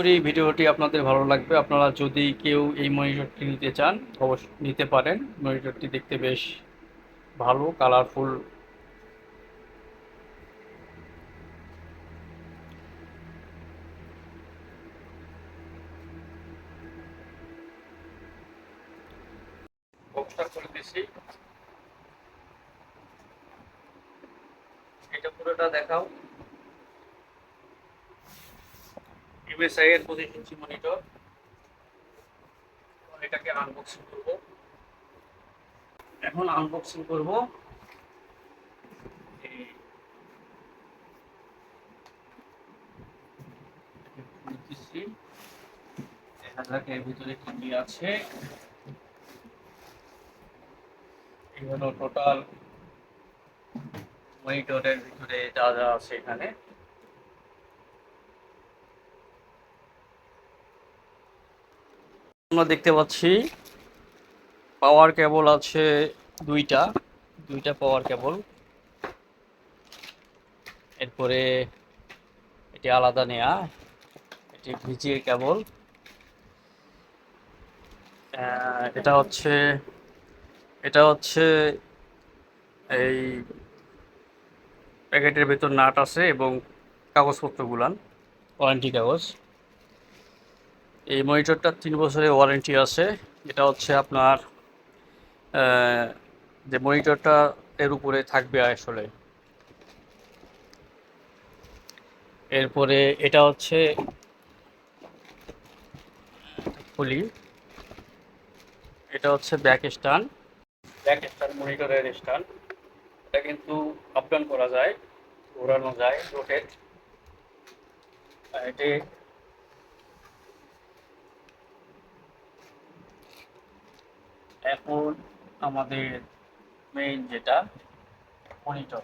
করি ভিডিওটি আপনাদের ভালো লাগবে। আপনারা যদি কেউ এই মনিটরটি নিতে চান অবশ্যই নিতে পারেন। মনিটরটি দেখতে বেশ ভালো কালারফুল এটা পুরোটা দেখাও। এমএসআই এর পঁচিশ ইঞ্চি মনিটর এটাকে আনবক্সিং করব। এখন আনবক্সিং করব। এর ভিতরে আছে। এই হলো টোটাল মনিটরের ভিতরে যা যা আছে এখানে। আমরা দেখতে পাচ্ছি পাওয়ার কেবল আছে দুইটা দুইটা পাওয়ার কেবল এরপরে এটি আলাদা নেয়া, এটি ভিজিএ কেবল এটা হচ্ছে এটা হচ্ছে এই প্যাকেটের ভেতর নাট আছে এবং কাগজপত্র গুলান ওয়ারেন্টি কাগজ। এই মনিটরটার তিন বছরের ওয়ারেন্টি আছে। এটা হচ্ছে আপনার যে মনিটরটা এর উপরে থাকবে আসলে। এরপরে এটা হচ্ছে, খুলি। এটা হচ্ছে ব্যাক স্ট্যান্ড ব্যাক স্ট্যান্ড মনিটরের স্ট্যান্ড এটা কিন্তু আপ ডাউন করা যায়, ঘোরানো যায় রোটেট এটি এখন আমাদের মেইন যেটা মনিটর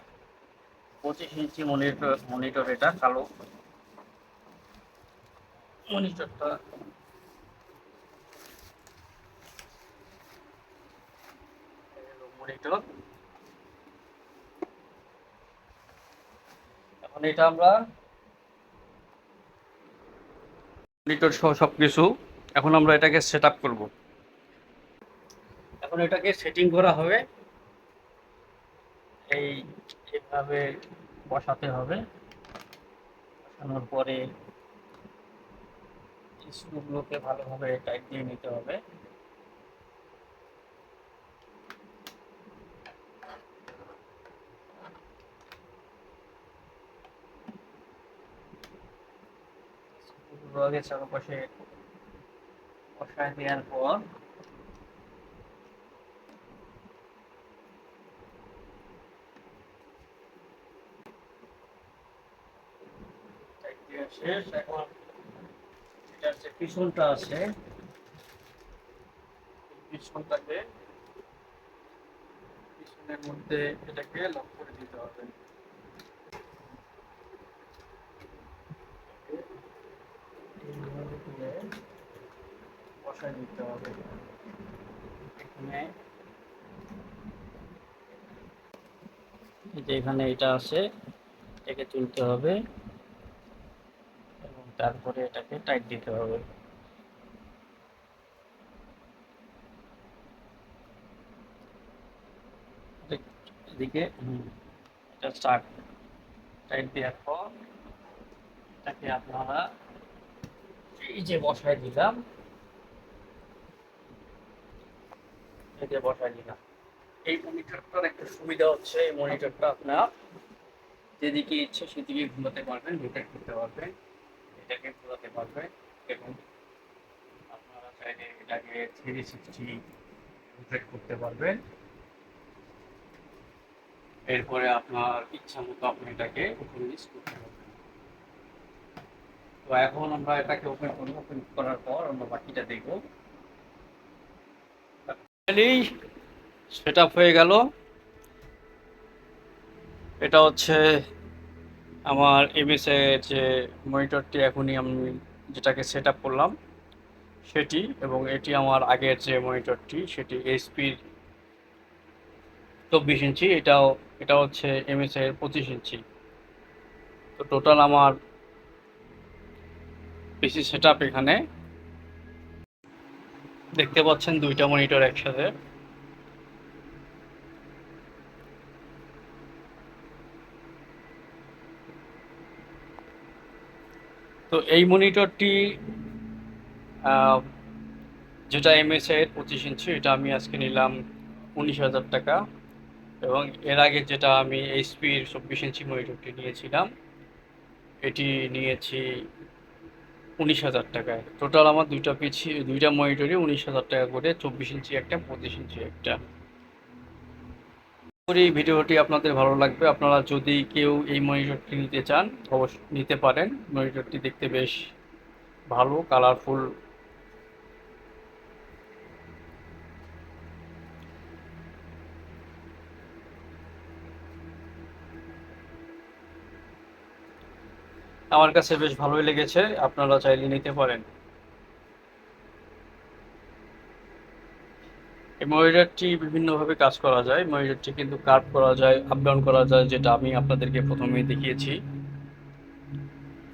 পঁচিশ ইঞ্চি মনিটর মনিটর এটা কালো। মনিটরটা মনিটর এখন এটা আমরা মনিটর সহ সব কিছু এখন আমরা এটাকে সেট আপ করব। এখন এটাকে সেটিং করা হবে। এই এভাবে বসাতে হবে। বসানোর পরে স্ক্রুগুলোকে ভালোভাবে টাইট দিয়ে নিতে হবে। আগে চারপাশে বসায় দেওয়ার পর পিছনটা আছে। পিছনটাকে পিছনের মধ্যে এটাকে লক করে দিতে হবে। বসায় দিতে হবে। এখানে এখানে এটা আছে, এটাকে তুলতে হবে। তারপরে এটাকে টাইট দিতে হবে। এদিকে এটা স্টার্ট টাইট দেওয়ার পর এটাকে আপনারা এই যে বসায় দিলাম যে বসায় দিলাম। এই মনিটরটার একটা সুবিধা হচ্ছে, এই মনিটরটা আপনার যেদিকে ইচ্ছে সেদিকে ঘুমাতে পারবেন রোটেট করতে পারবেন। এটাকে ঘোরাতে পারবেন এবং আপনারা চাইলে এটাকে থ্রি সিক্সটি রোটেট করতে পারবেন। এরপরে আপনার ইচ্ছা মতো আপনি এটাকে ওপেন ইউজ করতে পারবেন। তো এখন আমরা এটাকে ওপেন করব। ওপেন করার পর আমরা বাকিটা দেখব। সেট আপ হয়ে গেল। এটা হচ্ছে আমার এবিএসএ যে মনিটরটি এখনই আমি যেটাকে সেট আপ করলাম, সেটি এবং এটি আমার আগের যে মনিটরটি সেটি এইচপির চব্বিশ ইঞ্চি, এটাও, এটা হচ্ছে এমএসআই এর পঁচিশ ইঞ্চি। তো টোটাল আমার পিসি সেট এখানে। দেখতে পাচ্ছেন দুইটা মনিটর একসাথে। তো এই মনিটরটি যেটা এমএসআই এর পঁচিশ ইঞ্চি, এটা আমি আজকে নিলাম উনিশ হাজার টাকা। এবং এর আগে যেটা আমি এইচপির চব্বিশ ইঞ্চি মনিটরটি নিয়েছিলাম, এটি নিয়েছি উনিশ হাজার টাকায়। টোটাল আমার দুইটা পিছিয়ে দুইটা মনিটরই উনিশ হাজার টাকা করে, চব্বিশ ইঞ্চি একটা, পঁচিশ ইঞ্চি একটা। করি ভিডিওটি আপনাদের ভালো লাগবে। আপনারা যদি কেউ এই মনিটরটি নিতে চান, অবশ্যই নিতে পারেন। মনিটরটি দেখতে বেশ ভালো কালারফুল আমার কাছে বেশ ভালোই লেগেছে। আপনারা চাইলে নিতে পারেন। এই মনিটরটি বিভিন্নভাবে কাজ করা যায়। মনিটরটি কিন্তু কার্ভ করা যায় আপ ডাউন করা যায়, যেটা আমি আপনাদেরকে প্রথমেই দেখিয়েছি।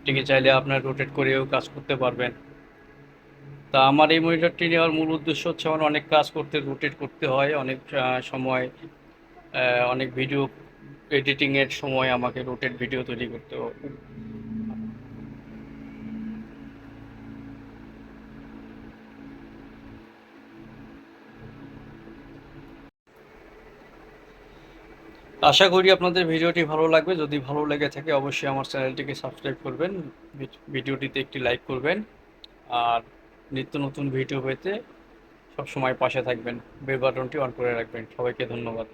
এটিকে চাইলে আপনার রোটেট করেও কাজ করতে পারবেন। তা আমার এই মনিটরটি নেওয়ার মূল উদ্দেশ্য হচ্ছে আমার অনেক কাজ করতে রোটেট করতে হয়। অনেক সময় অনেক ভিডিও এডিটিংয়ের সময় আমাকে রোটেট ভিডিও তৈরি করতে আশা করি আপনাদের ভিডিওটি ভালো লাগবে। যদি ভালো লেগে থাকে, অবশ্যই আমার চ্যানেলটিকে সাবস্ক্রাইব করবেন ভিডিওটিতে একটি লাইক করবেন, আর নিত্য নতুন ভিডিও পেতে সবসময় পাশে থাকবেন। বেল বাটনটি অন করে রাখবেন। সবাইকে ধন্যবাদ।